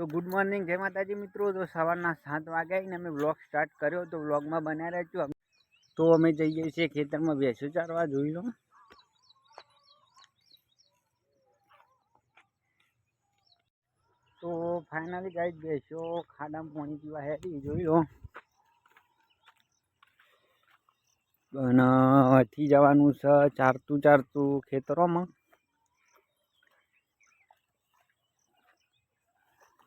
તો good morning જય માતાજી મિત્રો. તો સવારના સાત વાગ્યા ને અમે વ્લોગ સ્ટાર્ટ કર્યો. તો વ્લોગમાં બન્યા રહેજો. તો અમે જઈએ છીએ ખેતરમાં. ભેંસો ચારવા જોઈ લો. તો ફાઇનલી ગાઈ ભેંસો ખાડામાં પાણી પીવા હેરી જોઈ લો. અને અહીંથી જવાનું છે ચારતું ચારતું ખેતરોમાં.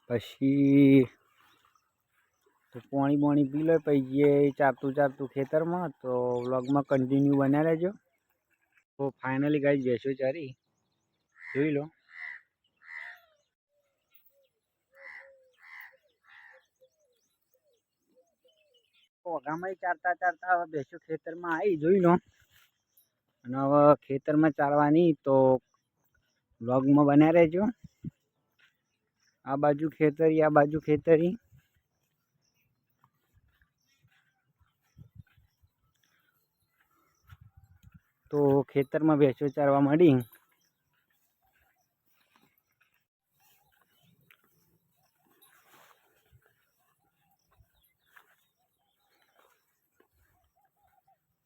પછી પાણી બાણી પી લો, પછી એ ચાપતું ચાપતું ખેતરમાં તો વ્લોગમાં કન્ટિન્યુ બન્યા રહેજો. તો ફાઇનલી ગાઈ ભેંસો ચારી જોઈ લો. ઓઘામાં ચારતા ચારતા હવે બેસો ખેતરમાં આવી, જોઈ લો. અને હવે ખેતરમાં ચાલવાની તો વ્લોગમાં બન્યા રહેજો. આ બાજુ ખેતરી, આ બાજુ ખેતરી. તો ખેતરમાં ભેંસો ચારવા મળી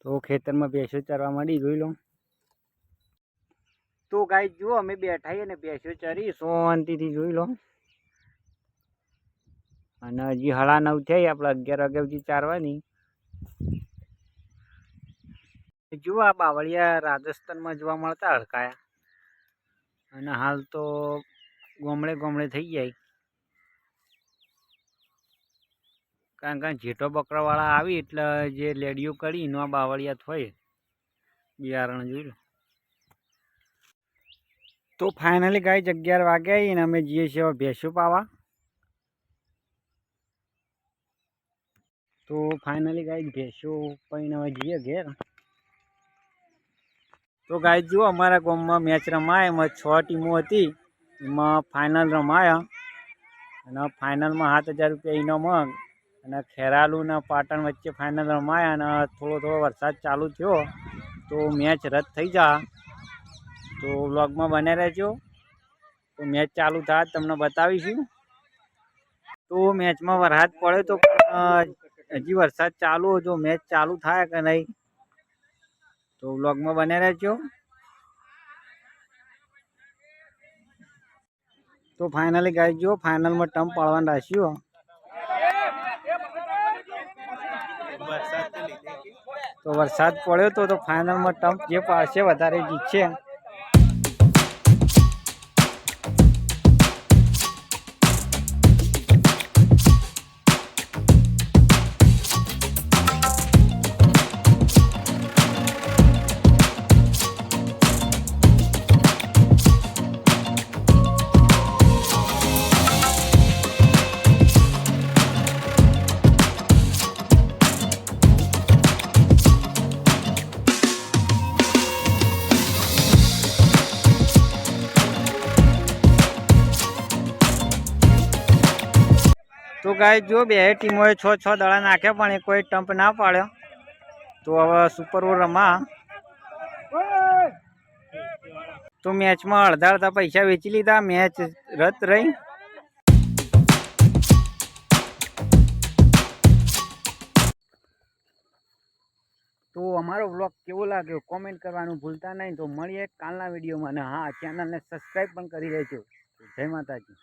તો ખેતરમાં ભેંસો ચારવા મળી જોઈ લો. તો ગાય જુઓ, અમે બેઠા અને ભેંસો ચારી શાંતિથી જોઈ લો. અને હજી હળા નવ થઈ આપણે અગિયાર વાગ્યા સુધી ચારવાની. જુઓ આ બાવળિયા રાજસ્થાનમાં જોવા મળતા હડકાયા. અને હાલ તો ગોમળે ગોમળે થઈ જાય. કારણ કે જેઠો બકરાવાળા આવી એટલે જે લેડીઓ કરી એનો આ બાવળિયા થોય. બિયારણ જોઈ લો તો ફાઇનલી ગાય અગિયાર વાગ્યા અને અમે જઈએ છીએ ભેંસો પાવા. તો ફાઇનલી ગાય ભેંસો પણ હવે જઈએ ઘેર. તો ગાય જુઓ અમારા ગામમાં મેચ રમાય, એમાં છ ટીમો હતી, એમાં ફાઇનલ રમાયા. અને ફાઇનલમાં સાત હજાર રૂપિયા ઇનામ અને ખેરાલુ અને પાટણ વચ્ચે ફાઇનલ રમાયા અને થોડો થોડો વરસાદ ચાલુ થયો. તો મેચ રદ થઈ જા. તો વ્લોગમાં બને રહેજો. તો મેચ ચાલુ થાય તમને બતાવીશું. તો મેચમાં વરસાદ પડ્યો તો હજી વરસાદ ચાલુ જો મેચ ચાલુ થાય કે નહીં, તો વ્લોગમાં બને રહેજો. તો ફાઇનલી ગાઈ જો ફાઇનલમાં ટમ્પ પાડવાનું રાખ્યું તો વરસાદ પડ્યો તો તો ફાઇનલમાં ટમ્પ જે પાડશે વધારે જીતશે. તો ગાય જો બે ટીમોએ છ છ દડા નાખ્યા, પણ એ કોઈ ટમ્પ ના પાડ્યો. તો હવે સુપર ઓવર રમા. તો મેચમાં અડધા અડધા પૈસા વેચી લીધા, મેચ રદ રહી. તો અમારો બ્લોગ કેવો લાગ્યો કોમેન્ટ કરવાનું ભૂલતા નહીં. તો મળીએ કાલના વિડીયોમાં. અને હા, ચેનલને સબસ્ક્રાઈબ પણ કરી દેજો. જય માતાજી.